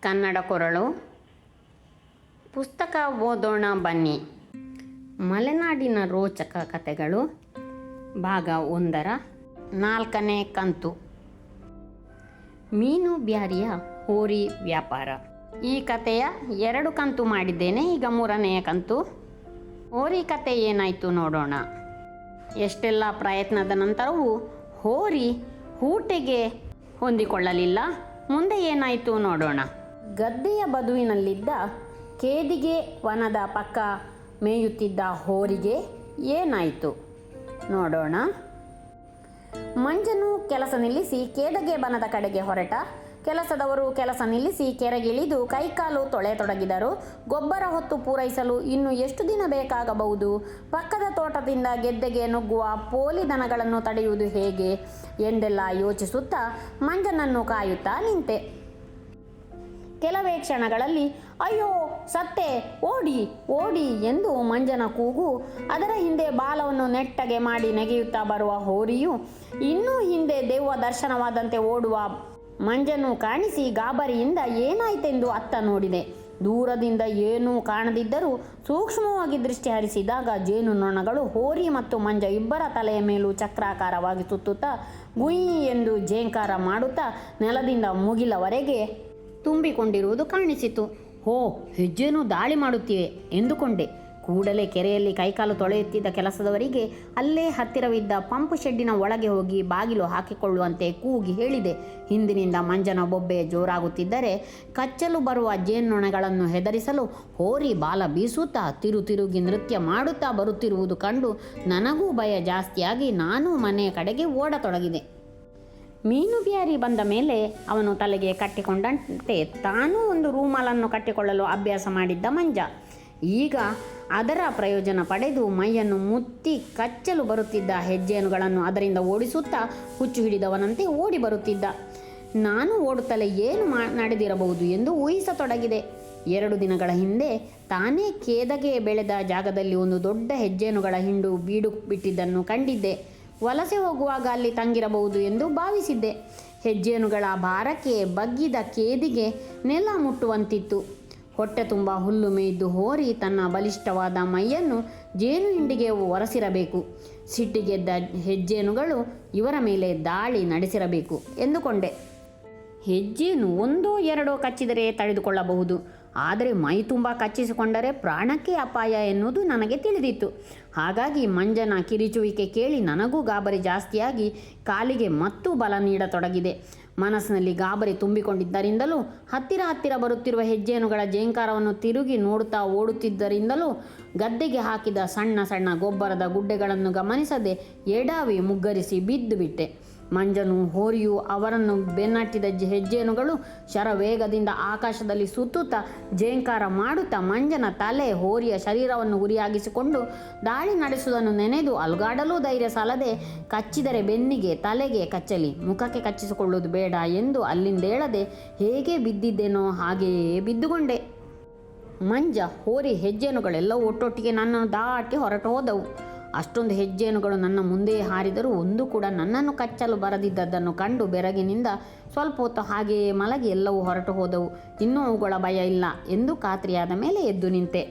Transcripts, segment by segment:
ಕನ್ನಡ ಕೊರಳು. ಪುಸ್ತಕ ಓದೋಣ ಬನ್ನಿ. ಮಲೆನಾಡಿನ ರೋಚಕ ಕಥೆಗಳು ಭಾಗ ಒಂದರ ನಾಲ್ಕನೇ ಕಂತು. ಮೀನು ಬ್ಯಾರಿಯ ಹೋರಿ ವ್ಯಾಪಾರ. ಈ ಕಥೆಯ ಎರಡು ಕಂತು ಮಾಡಿದ್ದೇನೆ, ಈಗ ಮೂರನೆಯ ಕಂತು. ಹೋರಿ ಕತೆ ಏನಾಯಿತು ನೋಡೋಣ. ಎಷ್ಟೆಲ್ಲ ಪ್ರಯತ್ನದ ನಂತರವೂ ಹೋರಿ ಹೂಟೆಗೆ ಹೊಂದಿಕೊಳ್ಳಲಿಲ್ಲ. ಮುಂದೆ ಏನಾಯಿತು ನೋಡೋಣ. ಗದ್ದೆಯ ಬದುವಿನಲ್ಲಿದ್ದ ಕೇದಿಗೆ ವನದ ಪಕ್ಕ ಮೇಯುತ್ತಿದ್ದ ಹೋರಿಗೆ ಏನಾಯಿತು? ನೋಡೋಣ. ಮಂಜನು ಕೆಲಸ ನಿಲ್ಲಿಸಿ ಕೇದಗೆ ಬನದ ಕಡೆಗೆ ಹೊರಟ. ಕೆಲಸದವರು ಕೆಲಸ ನಿಲ್ಲಿಸಿ ಕೆರೆಗಿಳಿದು ಕೈಕಾಲು ತೊಳೆತೊಡಗಿದರು. ಗೊಬ್ಬರ ಹೊತ್ತು ಪೂರೈಸಲು ಇನ್ನು ಎಷ್ಟು ದಿನ ಬೇಕಾಗಬಹುದು? ಪಕ್ಕದ ತೋಟದಿಂದ ಗೆದ್ದೆಗೆ ನುಗ್ಗುವ ಪೋಲಿ ದನಗಳನ್ನು ತಡೆಯುವುದು ಹೇಗೆ? ಎಂದೆಲ್ಲ ಯೋಚಿಸುತ್ತಾ ಮಂಜನನ್ನು ಕಾಯುತ್ತಾ ನಿಂತೆ. ಕೆಲವೇ ಕ್ಷಣಗಳಲ್ಲಿ, ಅಯ್ಯೋ, ಸತ್ತೆ, ಓಡಿ ಓಡಿ ಎಂದು ಮಂಜನ ಕೂಗು, ಅದರ ಹಿಂದೆ ಬಾಲವನ್ನು ನೆಟ್ಟಗೆ ಮಾಡಿ ನೆಗೆಯುತ್ತಾ ಬರುವ ಹೋರಿಯು, ಇನ್ನೂ ಹಿಂದೆ ದೆವ್ವ ದರ್ಶನವಾದಂತೆ ಓಡುವ ಮಂಜನು ಕಾಣಿಸಿ ಗಾಬರಿಯಿಂದ ಏನಾಯ್ತೆಂದು ಅತ್ತ ನೋಡಿದೆ. ದೂರದಿಂದ ಏನೂ ಕಾಣದಿದ್ದರೂ ಸೂಕ್ಷ್ಮವಾಗಿ ದೃಷ್ಟಿ ಹರಿಸಿದಾಗ ಜೇನುನೊಣಗಳು ಹೋರಿ ಮತ್ತು ಮಂಜ ಇಬ್ಬರ ತಲೆಯ ಮೇಲೂ ಚಕ್ರಾಕಾರವಾಗಿ ಸುತ್ತುತ್ತಾ ಗುಯಿ ಎಂದು ಜೇಂಕಾರ ಮಾಡುತ್ತಾ ನೆಲದಿಂದ ಮುಗಿಲವರೆಗೆ ತುಂಬಿಕೊಂಡಿರುವುದು ಕಾಣಿಸಿತು. ಹೋ ಹೆಜ್ಜೆನೂ ದಾಳಿ ಮಾಡುತ್ತಿವೆ ಎಂದುಕೊಂಡೆ. ಕೂಡಲೇ ಕೆರೆಯಲ್ಲಿ ಕೈಕಾಲು ತೊಳೆಯುತ್ತಿದ್ದ ಕೆಲಸದವರಿಗೆ ಅಲ್ಲೇ ಹತ್ತಿರವಿದ್ದ ಪಂಪ್ ಶೆಡ್ಡಿನ ಒಳಗೆ ಹೋಗಿ ಬಾಗಿಲು ಹಾಕಿಕೊಳ್ಳುವಂತೆ ಕೂಗಿ ಹೇಳಿದೆ. ಹಿಂದಿನಿಂದ ಮಂಜನ ಬೊಬ್ಬೆ ಜೋರಾಗುತ್ತಿದ್ದರೆ ಕಚ್ಚಲು ಬರುವ ಜೇನ್ನೊಣಗಳನ್ನು ಹೆದರಿಸಲು ಹೋರಿ ಬಾಲ ಬೀಸುತ್ತಾ ತಿರು ತಿರುಗಿ ನೃತ್ಯ ಮಾಡುತ್ತಾ ಬರುತ್ತಿರುವುದು ಕಂಡು ನನಗೂ ಭಯ ಜಾಸ್ತಿಯಾಗಿ ನಾನೂ ಮನೆಯ ಕಡೆಗೆ ಓಡತೊಡಗಿದೆ. ಮೀನು ಬ್ಯಾರಿ ಬಂದ ಮೇಲೆ ಅವನು ತಲೆಗೆ ಕಟ್ಟಿಕೊಂಡಂತೆ. ತಾನೂ ಒಂದು ರೂಮಾಲನ್ನು ಕಟ್ಟಿಕೊಳ್ಳಲು ಅಭ್ಯಾಸ ಮಾಡಿದ್ದ ಮಂಜ. ಈಗ ಅದರ ಪ್ರಯೋಜನ ಪಡೆದು ಮೈಯನ್ನು ಮುತ್ತಿ ಕಚ್ಚಲು ಬರುತ್ತಿದ್ದ ಹೆಜ್ಜೆನುಗಳನ್ನು ಅದರಿಂದ ಓಡಿಸುತ್ತಾ ಹುಚ್ಚು ಹಿಡಿದವನಂತೆ ಓಡಿ ಬರುತ್ತಿದ್ದ. ನಾನು ಓಡುತ್ತಲೇ ಏನು ಮಾ, ನಡೆದಿರಬಹುದು ಎಂದು ಊಹಿಸತೊಡಗಿದೆ. ಎರಡು ದಿನಗಳ ಹಿಂದೆ ತಾನೇ ಕೇದಗೆ ಬೆಳೆದ ಜಾಗದಲ್ಲಿ ಒಂದು ದೊಡ್ಡ ಹೆಜ್ಜೆನುಗಳ ಹಿಂಡು ಬೀಡು ಬಿಟ್ಟಿದ್ದನ್ನು ಕಂಡಿದ್ದೆ. ವಲಸೆ ಹೋಗುವಾಗ ಅಲ್ಲಿ ತಂಗಿರಬಹುದು ಎಂದು ಭಾವಿಸಿದ್ದೆ. ಹೆಜ್ಜೆನುಗಳ ಭಾರಕ್ಕೆ ಬಗ್ಗಿದ ಕೇದಿಗೆ ನೆಲ ಮುಟ್ಟುವಂತಿತ್ತು. ಹೊಟ್ಟೆ ತುಂಬ ಹುಲ್ಲು ಮೇಯ್ದು ಹೋರಿ ತನ್ನ ಬಲಿಷ್ಠವಾದ ಮೈಯನ್ನು ಜೇನು ಹಿಂಡಿಗೆ ಒರೆಸಿರಬೇಕು. ಸಿಟ್ಟಿಗೆದ್ದ ಹೆಜ್ಜೇನುಗಳು ಇವರ ಮೇಲೆ ದಾಳಿ ನಡೆಸಿರಬೇಕು ಎಂದುಕೊಂಡೆ. ಹೆಜ್ಜೇನು ಒಂದೋ ಎರಡೋ ಕಚ್ಚಿದರೆ ತಡೆದುಕೊಳ್ಳಬಹುದು. ಆದರೆ ಮೈ ತುಂಬ ಕಚ್ಚಿಸಿಕೊಂಡರೆ ಪ್ರಾಣಕ್ಕೆ ಅಪಾಯ ಎನ್ನುವುದು ನನಗೆ ತಿಳಿದಿತ್ತು. ಹಾಗಾಗಿ ಮಂಜನ ಕಿರಿಚುವಿಕೆ ಕೇಳಿ ನನಗೂ ಗಾಬರಿ ಜಾಸ್ತಿಯಾಗಿ ಕಾಲಿಗೆ ಮತ್ತೂ ಬಲ ನೀಡತೊಡಗಿದೆ. ಮನಸ್ಸಿನಲ್ಲಿ ಗಾಬರಿ ತುಂಬಿಕೊಂಡಿದ್ದರಿಂದಲೂ, ಹತ್ತಿರ ಹತ್ತಿರ ಬರುತ್ತಿರುವ ಹೆಜ್ಜೇನುಗಳ ಜೇಂಕಾರವನ್ನು ತಿರುಗಿ ನೋಡುತ್ತಾ ಓಡುತ್ತಿದ್ದರಿಂದಲೂ, ಗದ್ದೆಗೆ ಹಾಕಿದ ಸಣ್ಣ ಸಣ್ಣ ಗೊಬ್ಬರದ ಗುಡ್ಡೆಗಳನ್ನು ಗಮನಿಸದೆ ಎಡಾವಿ ಮುಗ್ಗರಿಸಿ ಬಿದ್ದು ಬಿಟ್ಟೆ ಮಂಜನು ಹೋರಿಯು ಅವರನ್ನು ಬೆನ್ನಟ್ಟಿದ ಹೆಜ್ಜೇನುಗಳು ಶರವೇಗದಿಂದ ಆಕಾಶದಲ್ಲಿ ಸುತ್ತುತ್ತಾ ಜೇಂಕಾರ ಮಾಡುತ್ತಾ ಮಂಜನ ತಲೆ ಹೋರಿಯ ಶರೀರವನ್ನು ಗುರಿಯಾಗಿಸಿಕೊಂಡು ದಾಳಿ ನಡೆಸುವುದನ್ನು ನೆನೆದು ಅಲ್ಗಾಡಲೂ ಧೈರ್ಯ ಸಾಲದೆ ಕಚ್ಚಿದರೆ ಬೆನ್ನಿಗೆ ತಲೆಗೆ ಕಚ್ಚಲಿ, ಮುಖಕ್ಕೆ ಕಚ್ಚಿಸಿಕೊಳ್ಳುವುದು ಬೇಡ ಎಂದು ಅಲ್ಲಿಂದೇಳದೆ ಹೇಗೆ ಬಿದ್ದಿದ್ದೇನೋ ಹಾಗೆಯೇ ಬಿದ್ದುಕೊಂಡೆ. ಮಂಜ ಹೋರಿ ಹೆಜ್ಜೆನುಗಳೆಲ್ಲವೂ ಒಟ್ಟೊಟ್ಟಿಗೆ ನನ್ನನ್ನು ದಾಟಿ ಹೊರಟು ಹೋದವು. ಅಷ್ಟೊಂದು ಹೆಜ್ಜೆನುಗಳು ನನ್ನ ಮುಂದೆಯೇ ಹಾರಿದರೂ ಒಂದು ಕೂಡ ನನ್ನನ್ನು ಕಚ್ಚಲು ಬರದಿದ್ದದ್ದನ್ನು ಕಂಡು ಬೆರಗಿನಿಂದ ಸ್ವಲ್ಪ ಹೊತ್ತು ಹಾಗೆಯೇ ಮಲಗಿ ಎಲ್ಲವೂ ಹೊರಟು ಹೋದವು. ಇನ್ನೂ ಅವುಗಳ ಭಯ ಇಲ್ಲ ಎಂದು ಖಾತ್ರಿಯಾದ ಮೇಲೆ ಎದ್ದು ನಿಂತೆ.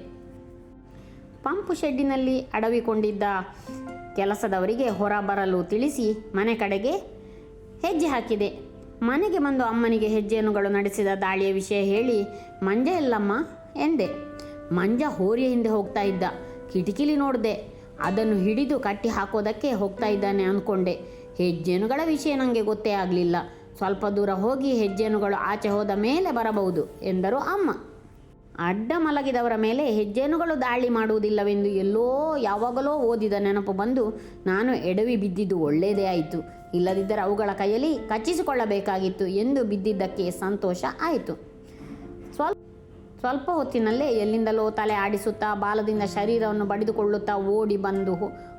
ಪಂಪು ಶೆಡ್ಡಿನಲ್ಲಿ ಅಡವಿಕೊಂಡಿದ್ದ ಕೆಲಸದವರಿಗೆ ಹೊರ ಬರಲು ತಿಳಿಸಿ ಮನೆ ಕಡೆಗೆ ಹೆಜ್ಜೆ ಹಾಕಿದೆ. ಮನೆಗೆ ಬಂದು ಅಮ್ಮನಿಗೆ ಹೆಜ್ಜೆನುಗಳು ನಡೆಸಿದ ದಾಳಿಯ ವಿಷಯ ಹೇಳಿ, ಮಂಜ ಎಲ್ಲಮ್ಮ ಎಂದೆ. ಮಂಜ ಹೋರಿಯ ಹಿಂದೆ ಹೋಗ್ತಾ ಇದ್ದ. ಕಿಟಕಿಲಿ ನೋಡಿದೆ. ಅದನ್ನು ಹಿಡಿದು ಕಟ್ಟಿ ಹಾಕೋದಕ್ಕೆ ಹೋಗ್ತಾ ಇದ್ದಾನೆ ಅಂದ್ಕೊಂಡೆ ಹೆಜ್ಜೆನುಗಳ ವಿಷಯ ನನಗೆ ಗೊತ್ತೇ ಆಗಲಿಲ್ಲ. ಸ್ವಲ್ಪ ದೂರ ಹೋಗಿ ಹೆಜ್ಜೆನುಗಳು ಆಚೆ ಹೋದ ಮೇಲೆ ಬರಬಹುದು ಎಂದರು ಅಮ್ಮ. ಅಡ್ಡ ಮಲಗಿದವರ ಮೇಲೆ ಹೆಜ್ಜೇನುಗಳು ದಾಳಿ ಮಾಡುವುದಿಲ್ಲವೆಂದು ಎಲ್ಲೋ ಯಾವಾಗಲೋ ಓದಿದ ನೆನಪು ಬಂದು ನಾನು ಎಡವಿ ಬಿದ್ದಿದ್ದು ಒಳ್ಳೆಯದೇ ಆಯಿತು. ಇಲ್ಲದಿದ್ದರೆ ಅವುಗಳ ಕೈಯಲ್ಲಿ ಕಚ್ಚಿಸಿಕೊಳ್ಳಬೇಕಾಗಿತ್ತು ಎಂದು ಬಿದ್ದಿದ್ದಕ್ಕೆ ಸಂತೋಷ ಆಯಿತು. ಸ್ವಲ್ಪ ಸ್ವಲ್ಪ ಹೊತ್ತಿನಲ್ಲೇ ಎಲ್ಲಿಂದಲೋ ತಲೆ ಆಡಿಸುತ್ತಾ ಬಾಲದಿಂದ ಶರೀರವನ್ನು ಬಡಿದುಕೊಳ್ಳುತ್ತಾ ಓಡಿ ಬಂದು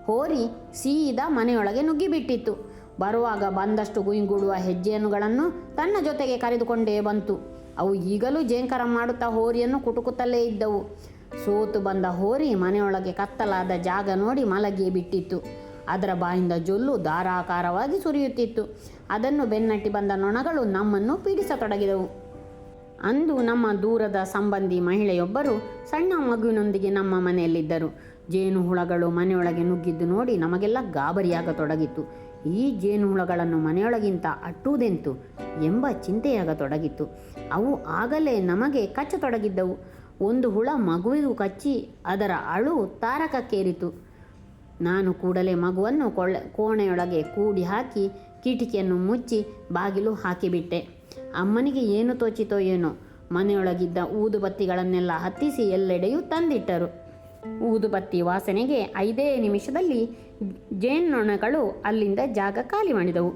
ಹೋರಿ ಸೀದಾ ಮನೆಯೊಳಗೆ ನುಗ್ಗಿಬಿಟ್ಟಿತ್ತು. ಬರುವಾಗ ಬಂದಷ್ಟು ಗುಯಿಂಗುಡುವ ಹೆಜ್ಜೆಯನ್ನುಗಳನ್ನು ತನ್ನ ಜೊತೆಗೆ ಕರೆದುಕೊಂಡೇ ಬಂತು. ಅವು ಈಗಲೂ ಜೇಂಕರ ಮಾಡುತ್ತಾ ಹೋರಿಯನ್ನು ಕುಟುಕುತ್ತಲೇ ಇದ್ದವು. ಸೋತು ಬಂದ ಹೋರಿ ಮನೆಯೊಳಗೆ ಕತ್ತಲಾದ ಜಾಗ ನೋಡಿ ಮಲಗಿಯೇ ಬಿಟ್ಟಿತ್ತು. ಅದರ ಬಾಯಿಂದ ಜೊಲ್ಲು ಧಾರಾಕಾರವಾಗಿ ಸುರಿಯುತ್ತಿತ್ತು. ಅದನ್ನು ಬೆನ್ನಟ್ಟಿ ಬಂದ ನೊಣಗಳು ನಮ್ಮನ್ನು ಪೀಡಿಸತೊಡಗಿದವು. ಅಂದು ನಮ್ಮ ದೂರದ ಸಂಬಂಧಿ ಮಹಿಳೆಯೊಬ್ಬರು ಸಣ್ಣ ಮಗುವಿನೊಂದಿಗೆ ನಮ್ಮ ಮನೆಯಲ್ಲಿದ್ದರು. ಜೇನು ಹುಳಗಳು ಮನೆಯೊಳಗೆ ನುಗ್ಗಿದ್ದು ನೋಡಿ ನಮಗೆಲ್ಲ ಗಾಬರಿಯಾಗತೊಡಗಿತ್ತು. ಈ ಜೇನು ಹುಳಗಳನ್ನು ಮನೆಯೊಳಗಿಂತ ಅಟ್ಟುವುದೆಂತು ಎಂಬ ಚಿಂತೆಯಾಗತೊಡಗಿತ್ತು. ಅವು ಆಗಲೇ ನಮಗೆ ಕಚ್ಚತೊಡಗಿದ್ದವು. ಒಂದು ಹುಳ ಮಗುವಿಗೂ ಕಚ್ಚಿ ಅದರ ಅಳು ತಾರಕಕ್ಕೇರಿತು. ನಾನು ಕೂಡಲೇ ಮಗುವನ್ನು ಕೊಳ್ಳೆ, ಕೋಣೆಯೊಳಗೆ ಕೂಡಿ ಹಾಕಿ ಕಿಟಕಿಯನ್ನು ಮುಚ್ಚಿ ಬಾಗಿಲು ಹಾಕಿಬಿಟ್ಟೆ. ಅಮ್ಮನಿಗೆ ಏನು ತೋಚಿತೋ ಏನೋ, ಮನೆಯೊಳಗಿದ್ದ ಊದುಬತ್ತಿಗಳನ್ನೆಲ್ಲ ಹತ್ತಿಸಿ ಎಲ್ಲೆಡೆಯೂ ತಂದಿಟ್ಟರು. ಊದುಬತ್ತಿ ವಾಸನೆಗೆ ಐದೇ ನಿಮಿಷದಲ್ಲಿ ಜೇನ್ನೊಣಗಳು ಅಲ್ಲಿಂದ ಜಾಗ ಖಾಲಿ ಮಾಡಿದವು.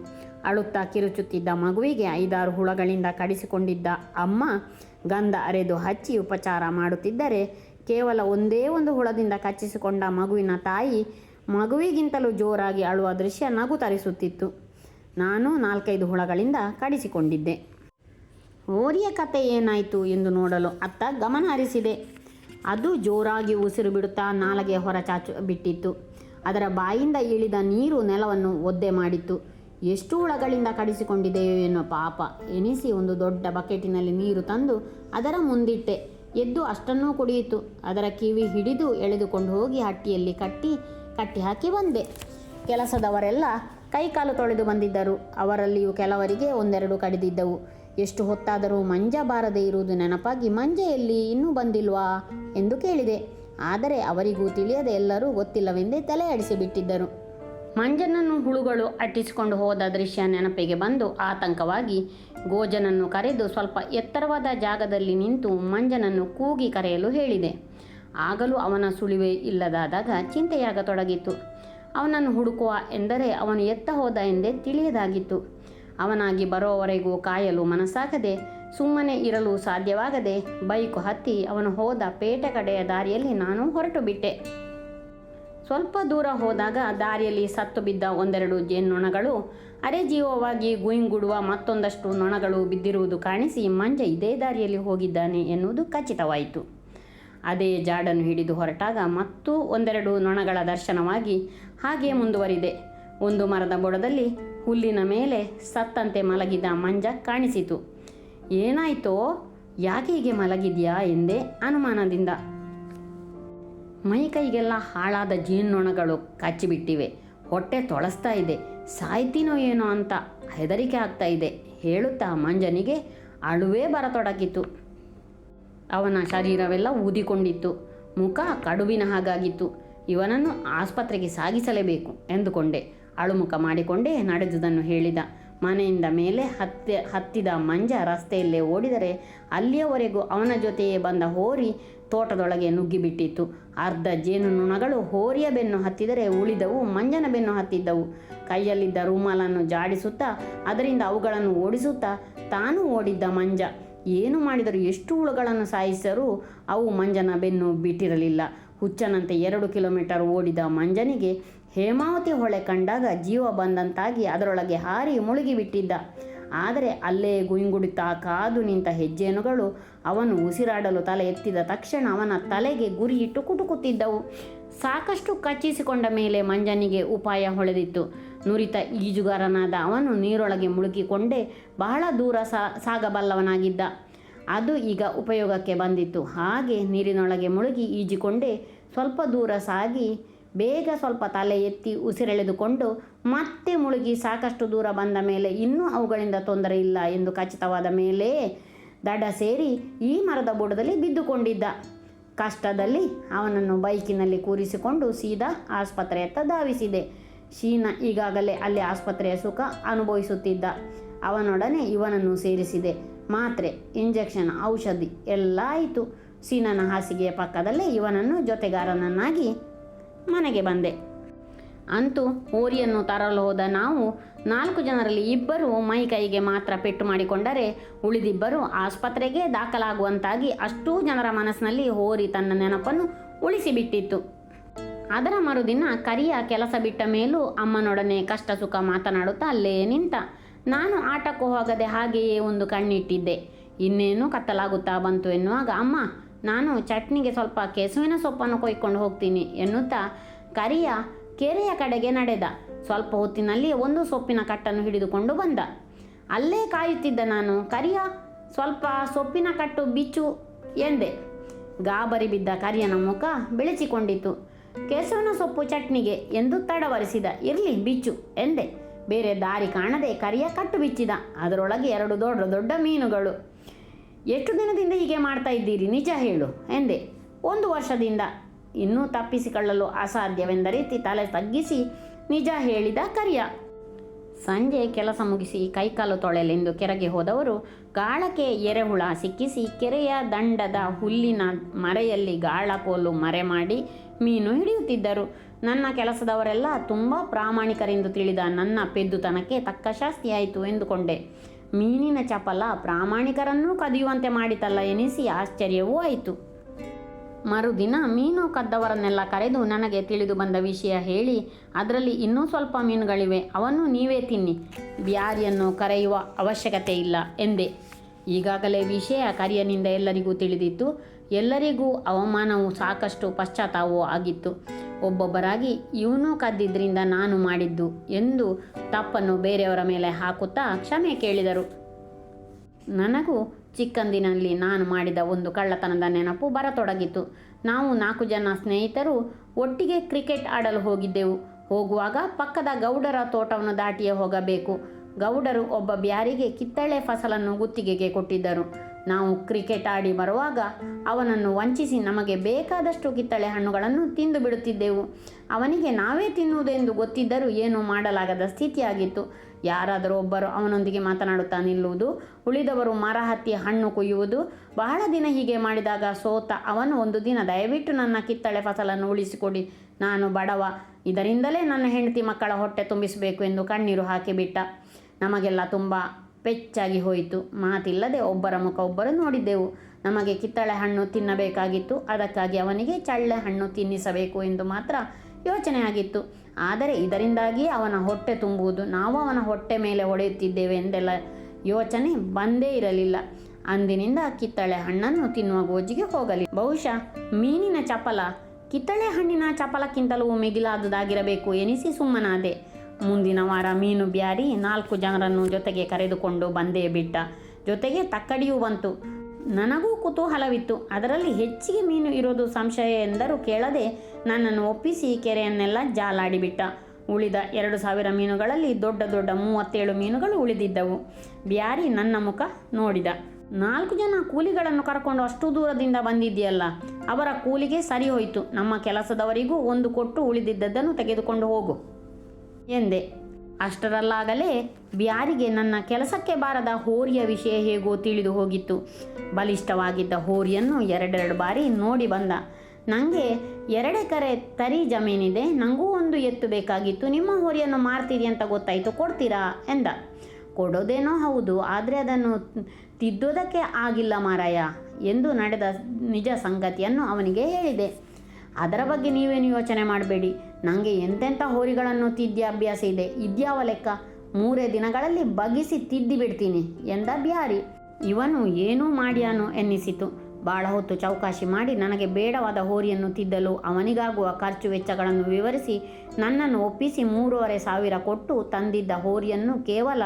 ಅಳುತ್ತಾ ಕಿರುಚುತ್ತಿದ್ದ ಮಗುವಿಗೆ ಐದಾರು ಹುಳಗಳಿಂದ ಕಡಿಸಿಕೊಂಡಿದ್ದ ಅಮ್ಮ ಗಂಧ ಅರೆದು ಹಚ್ಚಿ ಉಪಚಾರ ಮಾಡುತ್ತಿದ್ದರೆ ಕೇವಲ ಒಂದೇ ಒಂದು ಹುಳದಿಂದ ಕಚ್ಚಿಸಿಕೊಂಡ ಮಗುವಿನ ತಾಯಿ ಮಗುವಿಗಿಂತಲೂ ಜೋರಾಗಿ ಅಳುವ ದೃಶ್ಯ ನಗು ತರಿಸುತ್ತಿತ್ತು. ನಾನು ನಾಲ್ಕೈದು ಹುಳಗಳಿಂದ ಕಡಿಸಿಕೊಂಡಿದ್ದೆ. ಹೋರಿಯ ಕತೆ ಏನಾಯಿತು ಎಂದು ನೋಡಲು ಅತ್ತ ಗಮನ ಹರಿಸಿದೆ. ಅದು ಜೋರಾಗಿ ಉಸಿರು ಬಿಡುತ್ತಾ ನಾಲಗೆ ಹೊರ ಚಾಚು ಬಿಟ್ಟಿತ್ತು. ಅದರ ಬಾಯಿಂದ ಇಳಿದ ನೀರು ನೆಲವನ್ನು ಒದ್ದೆ ಮಾಡಿತ್ತು. ಎಷ್ಟು ಹುಳಗಳಿಂದ ಕಡಿಸಿಕೊಂಡಿದೆಯೋ ಏನೋ ಪಾಪ. ಎನಿಸಿ ಒಂದು ದೊಡ್ಡ ಬಕೆಟಿನಲ್ಲಿ ನೀರು ತಂದು ಅದರ ಮುಂದಿಟ್ಟೆ. ಎದ್ದು ಅಷ್ಟನ್ನೂ ಕುಡಿಯಿತು. ಅದರ ಕಿವಿ ಹಿಡಿದು ಎಳೆದುಕೊಂಡು ಹೋಗಿ ಹಟ್ಟಿಯಲ್ಲಿ ಕಟ್ಟಿ ಕಟ್ಟಿ ಹಾಕಿ ಬಂದೆ. ಕೆಲಸದವರೆಲ್ಲ ಕೈಕಾಲು ತೊಳೆದು ಬಂದಿದ್ದರು. ಅವರಲ್ಲಿಯೂ ಕೆಲವರಿಗೆ ಒಂದೆರಡು ಕಡಿದಿದ್ದವು. ಎಷ್ಟು ಹೊತ್ತಾದರೂ ಮಂಜ ಬಾರದೆ ಇರುವುದು ನೆನಪಾಗಿ ಮಂಜೆಯಲ್ಲಿ ಇನ್ನೂ ಬಂದಿಲ್ವಾ ಎಂದು ಕೇಳಿದೆ. ಆದರೆ ಅವರಿಗೂ ತಿಳಿಯದೆ ಎಲ್ಲರೂ ಗೊತ್ತಿಲ್ಲವೆಂದೇ ತಲೆ ಅಡಿಸಿಬಿಟ್ಟಿದ್ದರು ಮಂಜನನ್ನು ಹುಳುಗಳು ಅಟ್ಟಿಸಿಕೊಂಡು ಹೋದ ದೃಶ್ಯ ನೆನಪಿಗೆ ಬಂದು ಆತಂಕವಾಗಿ ಗೋಜನನ್ನು ಕರೆದು ಸ್ವಲ್ಪ ಎತ್ತರವಾದ ಜಾಗದಲ್ಲಿ ನಿಂತು ಮಂಜನನ್ನು ಕೂಗಿ ಕರೆಯಲು ಹೇಳಿದೆ. ಆಗಲೂ ಅವನ ಸುಳಿವೆ ಇಲ್ಲದಾದಾಗ ಚಿಂತೆಯಾಗತೊಡಗಿತ್ತು ಅವನನ್ನು ಹುಡುಕುವ ಎಂದರೆ ಅವನು ಎತ್ತ ಹೋದ ಎಂದೇ ತಿಳಿಯದಾಗಿತ್ತು. ಅವನಾಗಿ ಬರೋವರೆಗೂ ಕಾಯಲು ಮನಸ್ಸಾಗದೆ, ಸುಮ್ಮನೆ ಇರಲು ಸಾಧ್ಯವಾಗದೆ ಬೈಕು ಹತ್ತಿ ಅವನು ಹೋದ ಪೇಟೆ ಕಡೆಯ ದಾರಿಯಲ್ಲಿ ನಾನು ಹೊರಟು ಬಿಟ್ಟೆ ಸ್ವಲ್ಪ ದೂರ ಹೋದಾಗ ದಾರಿಯಲ್ಲಿ ಸತ್ತು ಬಿದ್ದ ಒಂದೆರಡು ಅರೆ ಜೀವವಾಗಿ ಗುಯಿಂಗುಡುವ ಮತ್ತೊಂದಷ್ಟು ನೊಣಗಳು ಬಿದ್ದಿರುವುದು ಕಾಣಿಸಿ ಮಂಜ ಇದೇ ದಾರಿಯಲ್ಲಿ ಹೋಗಿದ್ದಾನೆ ಎನ್ನುವುದು ಖಚಿತವಾಯಿತು. ಅದೇ ಜಾಡನ್ನು ಹಿಡಿದು ಹೊರಟಾಗ ಮತ್ತೂ ಒಂದೆರಡು ನೊಣಗಳ ದರ್ಶನವಾಗಿ ಹಾಗೆ ಮುಂದುವರಿದೆ. ಒಂದು ಮರದ ಬುಡದಲ್ಲಿ ಹುಲ್ಲಿನ ಮೇಲೆ ಸತ್ತಂತೆ ಮಲಗಿದ ಮಂಜ ಕಾಣಿಸಿತು. ಏನಾಯ್ತೋ? ಯಾಕೆ ಹೀಗೆ ಮಲಗಿದ್ಯಾ ಎಂದೇ ಅನುಮಾನದಿಂದ. ಮೈ ಕೈಗೆಲ್ಲ ಹಾಳಾದ ಜೀರ್ಣೊಣಗಳು ಕಚ್ಚಿಬಿಟ್ಟಿವೆ. ಹೊಟ್ಟೆ ತೊಳಸ್ತಾ ಇದೆ. ಸಾಯ್ತೀನೋ ಏನೋ ಅಂತ ಹೆದರಿಕೆ ಆಗ್ತಾ ಇದೆ ಹೇಳುತ್ತಾ ಮಂಜನಿಗೆ ಅಳುವೇ ಬರತೊಡಗಿತು. ಅವನ ಶರೀರವೆಲ್ಲ ಊದಿಕೊಂಡಿತ್ತು. ಮುಖ ಕಡುವಿನ ಹಾಗಾಗಿತ್ತು. ಇವನನ್ನು ಆಸ್ಪತ್ರೆಗೆ ಸಾಗಿಸಲೇಬೇಕು ಎಂದುಕೊಂಡೆ. ಅಳುಮುಖ ಮಾಡಿಕೊಂಡೇ ನಡೆದುದನ್ನು ಹೇಳಿದ. ಮನೆಯಿಂದ ಮೇಲೆ ಹತ್ತಿ, ಹತ್ತಿದ ಮಂಜ ರಸ್ತೆಯಲ್ಲೇ ಓಡಿದರೆ ಅಲ್ಲಿಯವರೆಗೂ ಅವನ ಜೊತೆಯೇ ಬಂದ ಹೋರಿ ತೋಟದೊಳಗೆ ನುಗ್ಗಿಬಿಟ್ಟಿತ್ತು. ಅರ್ಧ ಜೇನುನೊಣಗಳು ಹೋರಿಯ ಬೆನ್ನು ಹತ್ತಿದರೆ ಉಳಿದವು, ಮಂಜನ ಬೆನ್ನು ಹತ್ತಿದ್ದವು. ಕೈಯಲ್ಲಿದ್ದ ರೂಮಾಲನ್ನು ಜಾಡಿಸುತ್ತಾ, ಅದರಿಂದ ಅವುಗಳನ್ನು ಓಡಿಸುತ್ತಾ ತಾನು ಓಡಿದ್ದ ಮಂಜ. ಏನು ಮಾಡಿದರೂ ಎಷ್ಟು ಹುಳುಗಳನ್ನು ಸಾಯಿಸಿದರೂ ಅವು ಮಂಜನ ಬೆನ್ನು ಬಿಟ್ಟಿರಲಿಲ್ಲ. ಹುಚ್ಚನಂತೆ ಎರಡು ಕಿಲೋಮೀಟರ್ ಓಡಿದ ಮಂಜನಿಗೆ ಹೇಮಾವತಿ ಹೊಳೆ ಕಂಡಾಗ ಜೀವ ಬಂದಂತಾಗಿ ಅದರೊಳಗೆ ಹಾರಿ ಮುಳುಗಿಬಿಟ್ಟಿದ್ದ. ಆದರೆ ಅಲ್ಲೇ ಗುಯಿಂಗುಡಿತ ಕಾದು ನಿಂತ ಹೆಜ್ಜೇನುಗಳು ಅವನು ಉಸಿರಾಡಲು ತಲೆ ಎತ್ತಿದ ತಕ್ಷಣ ಅವನ ತಲೆಗೆ ಗುರಿಯಿಟ್ಟು ಕುಟುಕುತ್ತಿದ್ದವು. ಸಾಕಷ್ಟು ಕಚ್ಚಿಸಿಕೊಂಡ ಮೇಲೆ ಮಂಜನಿಗೆ ಉಪಾಯ ಹೊಳೆದಿತ್ತು. ನುರಿತ ಈಜುಗಾರನಾದ ಅವನು ನೀರೊಳಗೆ ಮುಳುಗಿಕೊಂಡೇ ಬಹಳ ದೂರ ಸಾಗಬಲ್ಲವನಾಗಿದ್ದ. ಅದು ಈಗ ಉಪಯೋಗಕ್ಕೆ ಬಂದಿತ್ತು. ಹಾಗೆ ನೀರಿನೊಳಗೆ ಮುಳುಗಿ ಈಜಿಕೊಂಡೇ ಸ್ವಲ್ಪ ದೂರ ಸಾಗಿ ಬೇಗ ಸ್ವಲ್ಪ ತಲೆ ಎತ್ತಿ ಉಸಿರೆಳೆದುಕೊಂಡು ಮತ್ತೆ ಮುಳುಗಿ ಸಾಕಷ್ಟು ದೂರ ಬಂದ ಮೇಲೆ ಇನ್ನೂ ಅವುಗಳಿಂದ ತೊಂದರೆ ಇಲ್ಲ ಎಂದು ಖಚಿತವಾದ ಮೇಲೆ ದಡ ಸೇರಿ ಈ ಮರದ ಬುಡದಲ್ಲಿ ಬಿದ್ದುಕೊಂಡಿದ್ದ. ಕಷ್ಟದಲ್ಲಿ ಅವನನ್ನು ಬೈಕಿನಲ್ಲಿ ಕೂರಿಸಿಕೊಂಡು ಸೀದಾ ಆಸ್ಪತ್ರೆಯತ್ತ ಧಾವಿಸಿದೆ. ಶೀನ ಈಗಾಗಲೇ ಅಲ್ಲಿ ಆಸ್ಪತ್ರೆಯ ಸುಖ ಅನುಭವಿಸುತ್ತಿದ್ದ. ಅವನೊಡನೆ ಇವನನ್ನು ಸೇರಿಸಿದೆ. ಮಾತ್ರೆ, ಇಂಜೆಕ್ಷನ್, ಔಷಧಿ ಎಲ್ಲ ಆಯಿತು. ಸೀನನ ಹಾಸಿಗೆಯ ಪಕ್ಕದಲ್ಲೇ ಇವನನ್ನು ಜೊತೆಗಾರನನ್ನಾಗಿ ಮನೆಗೆ ಬಂದೆ. ಅಂತೂ ಹೋರಿಯನ್ನು ತರಲು ಹೋದ ನಾವು ನಾಲ್ಕು ಜನರಲ್ಲಿ ಇಬ್ಬರು ಮೈ ಕೈಗೆ ಮಾತ್ರ ಪೆಟ್ಟು ಮಾಡಿಕೊಂಡರೆ ಉಳಿದಿಬ್ಬರು ಆಸ್ಪತ್ರೆಗೆ ದಾಖಲಾಗುವಂತಾಗಿ ಅಷ್ಟೂ ಜನರ ಮನಸ್ಸಿನಲ್ಲಿ ಹೋರಿ ತನ್ನ ನೆನಪನ್ನು ಉಳಿಸಿಬಿಟ್ಟಿತ್ತು. ಅದರ ಮರುದಿನ ಕರಿಯ ಕೆಲಸ ಬಿಟ್ಟ ಮೇಲೂ ಅಮ್ಮನೊಡನೆ ಕಷ್ಟ ಸುಖ ಮಾತನಾಡುತ್ತಾ ಅಲ್ಲೇ ನಿಂತ ನಾನು ಆಟಕ್ಕೂ ಹೋಗದೆ ಹಾಗೆಯೇ ಒಂದು ಕಣ್ಣಿಟ್ಟಿದ್ದೆ. ಇನ್ನೇನು ಕತ್ತಲಾಗುತ್ತಾ ಬಂತು ಎನ್ನುವಾಗ, ಅಮ್ಮ ನಾನು ಚಟ್ನಿಗೆ ಸ್ವಲ್ಪ ಕೆಸುವಿನ ಸೊಪ್ಪನ್ನು ಕೊಯ್ಕೊಂಡು ಹೋಗ್ತೀನಿ ಎನ್ನುತ್ತಾ ಕರಿಯ ಕೆರೆಯ ಕಡೆಗೆ ನಡೆದ. ಸ್ವಲ್ಪ ಹೊತ್ತಿನಲ್ಲಿ ಒಂದು ಸೊಪ್ಪಿನ ಕಟ್ಟನ್ನು ಹಿಡಿದುಕೊಂಡು ಬಂದ. ಅಲ್ಲೇ ಕಾಯುತ್ತಿದ್ದ ನಾನು, ಕರಿಯ ಸ್ವಲ್ಪ ಸೊಪ್ಪಿನ ಕಟ್ಟು ಬಿಚ್ಚು ಎಂದೆ. ಗಾಬರಿ ಬಿದ್ದ ಕರಿಯನ ಮುಖ ಬೆಳೆಸಿಕೊಂಡಿತು ಕೆಸುವಿನ ಸೊಪ್ಪು ಚಟ್ನಿಗೆ ಎಂದು ತಡವರಿಸಿದ, ಇರಲಿ ಬಿಚ್ಚು ಎಂದೆ. ಬೇರೆ ದಾರಿ ಕಾಣದೆ ಕರಿಯ ಕಟ್ಟು ಬಿಚ್ಚಿದ. ಅದರೊಳಗೆ ಎರಡು ದೊಡ್ಡ ದೊಡ್ಡ ಮೀನುಗಳು. ಎಷ್ಟು ದಿನದಿಂದ ಹೀಗೆ ಮಾಡ್ತಾ ಇದ್ದೀರಿ? ನಿಜ ಹೇಳು, ಎಂದೆ. ಒಂದು ವರ್ಷದಿಂದ. ಇನ್ನೂ ತಪ್ಪಿಸಿಕೊಳ್ಳಲು ಅಸಾಧ್ಯವೆಂದ ರೀತಿ ತಲೆ ತಗ್ಗಿಸಿ ನಿಜ ಹೇಳಿದ ಕರಿಯ. ಸಂಜೆ ಕೆಲಸ ಮುಗಿಸಿ ಕೈಕಾಲು ತೊಳೆಲೆಂದು ಕೆರೆಗೆ ಹೋದವರು ಗಾಳಕ್ಕೆ ಎರೆಹುಳ ಸಿಕ್ಕಿಸಿ ಕೆರೆಯ ದಂಡದ ಹುಲ್ಲಿನ ಮರೆಯಲ್ಲಿ ಗಾಳ ಕೋಲು ಮರೆ ಮಾಡಿ ಮೀನು ಹಿಡಿಯುತ್ತಿದ್ದರು. ನನ್ನ ಕೆಲಸದವರೆಲ್ಲ ತುಂಬ ಪ್ರಾಮಾಣಿಕರೆಂದು ತಿಳಿದ ನನ್ನ ಪೆದ್ದುತನಕ್ಕೆ ತಕ್ಕ ಶಾಸ್ತಿಯಾಯಿತು ಎಂದುಕೊಂಡೆ. ಮೀನಿನ ಚಪಲ ಪ್ರಾಮಾಣಿಕರನ್ನೂ ಕದಿಯುವಂತೆ ಮಾಡಿತಲ್ಲ ಎನಿಸಿ ಆಶ್ಚರ್ಯವೂ ಆಯಿತು. ಮರುದಿನ ಮೀನು ಕದ್ದವರನ್ನೆಲ್ಲ ಕರೆದು ನನಗೆ ತಿಳಿದು ಬಂದ ವಿಷಯ ಹೇಳಿ, ಅದರಲ್ಲಿ ಇನ್ನೂ ಸ್ವಲ್ಪ ಮೀನುಗಳಿವೆ, ಅವನ್ನು ನೀವೇ ತಿನ್ನಿ ಬ್ಯಾರಿಯನ್ನು ಕರೆಯುವ ಅವಶ್ಯಕತೆ ಇಲ್ಲ, ಎಂದೆ. ಈಗಾಗಲೇ ವಿಷಯ ಕರಿಯನಿಂದ ಎಲ್ಲರಿಗೂ ತಿಳಿದಿತ್ತು. ಎಲ್ಲರಿಗೂ ಅವಮಾನವು ಸಾಕಷ್ಟು ಪಶ್ಚಾತ್ತಾಪವೂ ಆಗಿತ್ತು. ಒಬ್ಬೊಬ್ಬರಾಗಿ ಇವನು ಕದ್ದಿದ್ರಿಂದ ನಾನು ಮಾಡಿದ್ದು ಎಂದು ತಪ್ಪನ್ನು ಬೇರೆಯವರ ಮೇಲೆ ಹಾಕುತ್ತಾ ಕ್ಷಮೆ ಕೇಳಿದರು. ನನಗೂ ಚಿಕ್ಕಂದಿನಲ್ಲಿ ನಾನು ಮಾಡಿದ ಒಂದು ಕಳ್ಳತನದ ನೆನಪು ಬರತೊಡಗಿತು. ನಾವು ನಾಲ್ಕು ಜನ ಸ್ನೇಹಿತರು ಒಟ್ಟಿಗೆ ಕ್ರಿಕೆಟ್ ಆಡಲು ಹೋಗಿದ್ದೆವು. ಹೋಗುವಾಗ ಪಕ್ಕದ ಗೌಡರ ತೋಟವನ್ನು ದಾಟಿಯೇ ಹೋಗಬೇಕು. ಗೌಡರು ಒಬ್ಬ ಬ್ಯಾರಿಗೆ ಕಿತ್ತಳೆ ಫಸಲನ್ನು ಗುತ್ತಿಗೆಗೆ ಕೊಟ್ಟಿದ್ದರು. ನಾವು ಕ್ರಿಕೆಟ್ ಆಡಿ ಬರುವಾಗ ಅವನನ್ನು ವಂಚಿಸಿ ನಮಗೆ ಬೇಕಾದಷ್ಟು ಕಿತ್ತಳೆ ಹಣ್ಣುಗಳನ್ನು ತಿಂದು ಬಿಡುತ್ತಿದ್ದೆವು. ಅವನಿಗೆ ನಾವೇ ತಿನ್ನುವುದೆಂದು ಗೊತ್ತಿದ್ದರೂ ಏನೂ ಮಾಡಲಾಗದ ಸ್ಥಿತಿಯಾಗಿತ್ತು. ಯಾರಾದರೂ ಒಬ್ಬರು ಅವನೊಂದಿಗೆ ಮಾತನಾಡುತ್ತಾ ನಿಲ್ಲುವುದು, ಉಳಿದವರು ಮರ ಹಣ್ಣು ಕುಯ್ಯುವುದು, ಬಹಳ ದಿನ ಹೀಗೆ ಮಾಡಿದಾಗ ಸೋತ ಅವನು ಒಂದು ದಿನ ದಯವಿಟ್ಟು ನನ್ನ ಕಿತ್ತಳೆ ಫಸಲನ್ನು ಉಳಿಸಿಕೊಡಿ. ನಾನು ಬಡವ, ಇದರಿಂದಲೇ ನನ್ನ ಹೆಂಡತಿ ಮಕ್ಕಳ ಹೊಟ್ಟೆ ತುಂಬಿಸಬೇಕು ಎಂದು ಕಣ್ಣೀರು ಹಾಕಿಬಿಟ್ಟ. ನಮಗೆಲ್ಲ ತುಂಬ ಪೆಚ್ಚಾಗಿ ಹೋಯಿತು. ಮಾತಿಲ್ಲದೆ ಒಬ್ಬರ ಮುಖ ಒಬ್ಬರು ನೋಡಿದ್ದೆವು. ನಮಗೆ ಕಿತ್ತಳೆ ಹಣ್ಣು ತಿನ್ನಬೇಕಾಗಿತ್ತು. ಅದಕ್ಕಾಗಿ ಅವನಿಗೆ ಚಳ್ಳೆ ಹಣ್ಣು ತಿನ್ನಿಸಬೇಕು ಎಂದು ಮಾತ್ರ ಯೋಚನೆ ಆಗಿತ್ತು ಆದರೆ ಇದರಿಂದಾಗಿ ಅವನ ಹೊಟ್ಟೆ ತುಂಬುವುದು. ನಾವು ಅವನ ಹೊಟ್ಟೆ ಮೇಲೆ ಹೊಡೆಯುತ್ತಿದ್ದೇವೆ ಎಂದೆಲ್ಲ ಯೋಚನೆ ಬಂದೇ ಇರಲಿಲ್ಲ. ಅಂದಿನಿಂದ ಕಿತ್ತಳೆ ಹಣ್ಣನ್ನು ತಿನ್ನುವ ಗೋಜಿಗೆ ಹೋಗಲಿ. ಬಹುಶಃ ಮೀನಿನ ಚಪಲ ಕಿತ್ತಳೆ ಹಣ್ಣಿನ ಚಪಲಕ್ಕಿಂತಲೂ ಮಿಗಿಲಾದುದಾಗಿರಬೇಕು ಎನಿಸಿ ಸುಮ್ಮನಾದೆ. ಮುಂದಿನ ವಾರ ಮೀನು ಬ್ಯಾರಿ ನಾಲ್ಕು ಜನರನ್ನು ಜೊತೆಗೆ ಕರೆದುಕೊಂಡು ಬಂದೇ ಬಿಟ್ಟ. ಜೊತೆಗೆ ತಕ್ಕಡಿಯೂ ಬಂತು. ನನಗೂ ಕುತೂಹಲವಿತ್ತು. ಅದರಲ್ಲಿ ಹೆಚ್ಚಿಗೆ ಮೀನು ಇರೋದು ಸಂಶಯ ಎಂದರೂ ಕೇಳದೆ ನನ್ನನ್ನು ಒಪ್ಪಿಸಿ ಕೆರೆಯನ್ನೆಲ್ಲ ಜಾಲಾಡಿಬಿಟ್ಟ ಉಳಿದ ಎರಡು ಸಾವಿರ ಮೀನುಗಳಲ್ಲಿ ದೊಡ್ಡ ದೊಡ್ಡ ಮೂವತ್ತೇಳು ಮೀನುಗಳು ಉಳಿದಿದ್ದವು. ಬ್ಯಾರಿ ನನ್ನ ಮುಖ ನೋಡಿದ. ನಾಲ್ಕು ಜನ ಕೂಲಿಗಳನ್ನು ಕರ್ಕೊಂಡು ಅಷ್ಟು ದೂರದಿಂದ ಬಂದಿದೆಯಲ್ಲ ಅವರ ಕೂಲಿಗೆ ಸರಿ ಹೋಯಿತು. ನಮ್ಮ ಕೆಲಸದವರಿಗೂ ಒಂದು ಕೊಟ್ಟು ಉಳಿದಿದ್ದದ್ದನ್ನು ತೆಗೆದುಕೊಂಡು ಹೋಗು. ಎಂದೆ. ಅಷ್ಟರಲ್ಲಾಗಲೇ ಬ್ಯಾರಿಗೆ ನನ್ನ ಕೆಲಸಕ್ಕೆ ಬಾರದ ಹೋರಿಯ ವಿಷಯ ಹೇಗೋ ತಿಳಿದು ಹೋಗಿತ್ತು. ಬಲಿಷ್ಠವಾಗಿದ್ದ ಹೋರಿಯನ್ನು ಎರಡೆರಡು ಬಾರಿ ನೋಡಿ ಬಂದ. ನನಗೆ ಎರಡೆಕರೆ ತರಿ ಜಮೀನಿದೆ ನನಗೂ ಒಂದು ಎತ್ತು ಬೇಕಾಗಿತ್ತು. ನಿಮ್ಮ ಹೋರಿಯನ್ನು ಮಾರ್ತೀರಿ ಅಂತ ಗೊತ್ತಾಯಿತು, ಕೊಡ್ತೀರಾ? ಎಂದ. ಕೊಡೋದೇನೋ ಹೌದು, ಆದರೆ ಅದನ್ನು ತಿದ್ದೋದಕ್ಕೆ ಆಗಿಲ್ಲ ಮಾರಾಯ ಎಂದು ನಡೆದ ನಿಜ ಸಂಗತಿಯನ್ನು ಅವನಿಗೆ ಹೇಳಿದೆ. ಅದರ ಬಗ್ಗೆ ನೀವೇನು ಯೋಚನೆ ಮಾಡಬೇಡಿ. ನನಗೆ ಎಂತೆಂಥ ಹೋರಿಗಳನ್ನು ತಿದ್ದಿ ಅಭ್ಯಾಸ ಇದೆ. ಇದ್ಯಾವ ಲೆಕ್ಕ? ಮೂರೇ ದಿನಗಳಲ್ಲಿ ಬಗಿಸಿ ತಿದ್ದಿ ಬಿಡ್ತೀನಿ ಎಂದ ಬ್ಯಾರಿ. ಇವನು ಏನೂ ಮಾಡ್ಯಾನು ಎನ್ನಿಸಿತು. ಬಹಳ ಹೊತ್ತು ಚೌಕಾಶಿ ಮಾಡಿ ನನಗೆ ಬೇಡವಾದ ಹೋರಿಯನ್ನು ತಿದ್ದಲು ಅವನಿಗಾಗುವ ಖರ್ಚು ವೆಚ್ಚಗಳನ್ನು ವಿವರಿಸಿ ನನ್ನನ್ನು ಒಪ್ಪಿಸಿ ಮೂರುವರೆ ಸಾವಿರ ಕೊಟ್ಟು ತಂದಿದ್ದ ಹೋರಿಯನ್ನು ಕೇವಲ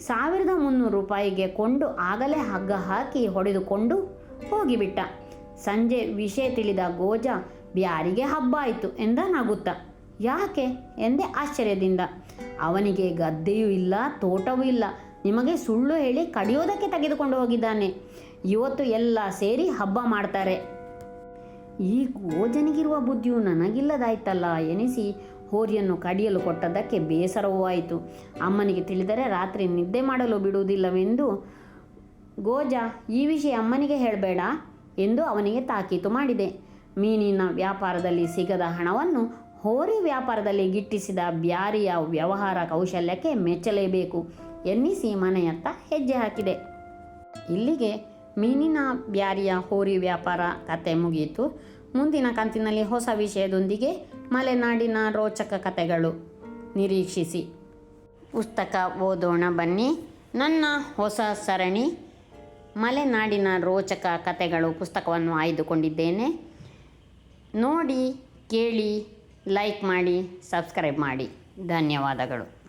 ಸಾವಿರದ ಮುನ್ನೂರು ರೂಪಾಯಿಗೆ ಕೊಂಡು ಆಗಲೇ ಹಗ್ಗ ಹಾಕಿ ಹೊಡೆದುಕೊಂಡು ಹೋಗಿಬಿಟ್ಟ. ಸಂಜೆ ವಿಷಯ ತಿಳಿದ ಗೋಜ ಬ್ಯಾರಿಗೆ ಹಬ್ಬ ಆಯಿತು ಎಂದ ನಗುತ್ತ. ಯಾಕೆ? ಎಂದೆ ಆಶ್ಚರ್ಯದಿಂದ. ಅವನಿಗೆ ಗದ್ದೆಯೂ ಇಲ್ಲ, ತೋಟವೂ ಇಲ್ಲ. ನಿಮಗೆ ಸುಳ್ಳು ಹೇಳಿ ಕಡಿಯೋದಕ್ಕೆ ತೆಗೆದುಕೊಂಡು ಹೋಗಿದ್ದಾನೆ. ಇವತ್ತು ಎಲ್ಲ ಸೇರಿ ಹಬ್ಬ ಮಾಡ್ತಾರೆ. ಈ ಗೋಜನಿಗಿರುವ ಬುದ್ಧಿಯು ನನಗಿಲ್ಲದಾಯ್ತಲ್ಲ ಎನಿಸಿ ಹೋರಿಯನ್ನು ಕಡಿಯಲು ಕೊಟ್ಟದ್ದಕ್ಕೆ ಬೇಸರವೂ ಆಯಿತು. ಅಮ್ಮನಿಗೆ ತಿಳಿದರೆ ರಾತ್ರಿ ನಿದ್ದೆ ಮಾಡಲು ಬಿಡುವುದಿಲ್ಲವೆಂದು ಗೋಜ ಈ ವಿಷಯ ಅಮ್ಮನಿಗೆ ಹೇಳಬೇಡ ಎಂದು ಅವನಿಗೆ ತಾಕೀತು ಮಾಡಿದೆ. ಮೀನಿನ ವ್ಯಾಪಾರದಲ್ಲಿ ಸಿಗದ ಹಣವನ್ನು ಹೋರಿ ವ್ಯಾಪಾರದಲ್ಲಿ ಗಿಟ್ಟಿಸಿದ ಬ್ಯಾರಿಯ ವ್ಯವಹಾರ ಕೌಶಲ್ಯಕ್ಕೆ ಮೆಚ್ಚಲೇಬೇಕು ಎನ್ನಿಸಿ ಮನೆಯತ್ತ ಹೆಜ್ಜೆ ಹಾಕಿದೆ. ಇಲ್ಲಿಗೆ ಮೀನಿನ ಬ್ಯಾರಿಯ ಹೋರಿ ವ್ಯಾಪಾರ ಕತೆ ಮುಗಿಯಿತು ಮುಂದಿನ ಕಂತಿನಲ್ಲಿ ಹೊಸ ವಿಷಯದೊಂದಿಗೆ ಮಲೆನಾಡಿನ ರೋಚಕ ಕತೆಗಳು ನಿರೀಕ್ಷಿಸಿ. ಪುಸ್ತಕ ಓದೋಣ ಬನ್ನಿ. ನನ್ನ ಹೊಸ ಸರಣಿ ಮಲೆನಾಡಿನ ರೋಚಕ ಕತೆಗಳು ಪುಸ್ತಕವನ್ನು ಆಯ್ದುಕೊಂಡಿದ್ದೇನೆ. ನೋಡಿ ಕೇಳಿ ಲೈಕ್ ಮಾಡಿ ಸಬ್ಸ್ಕ್ರೈಬ್ ಮಾಡಿ. ಧನ್ಯವಾದಗಳು.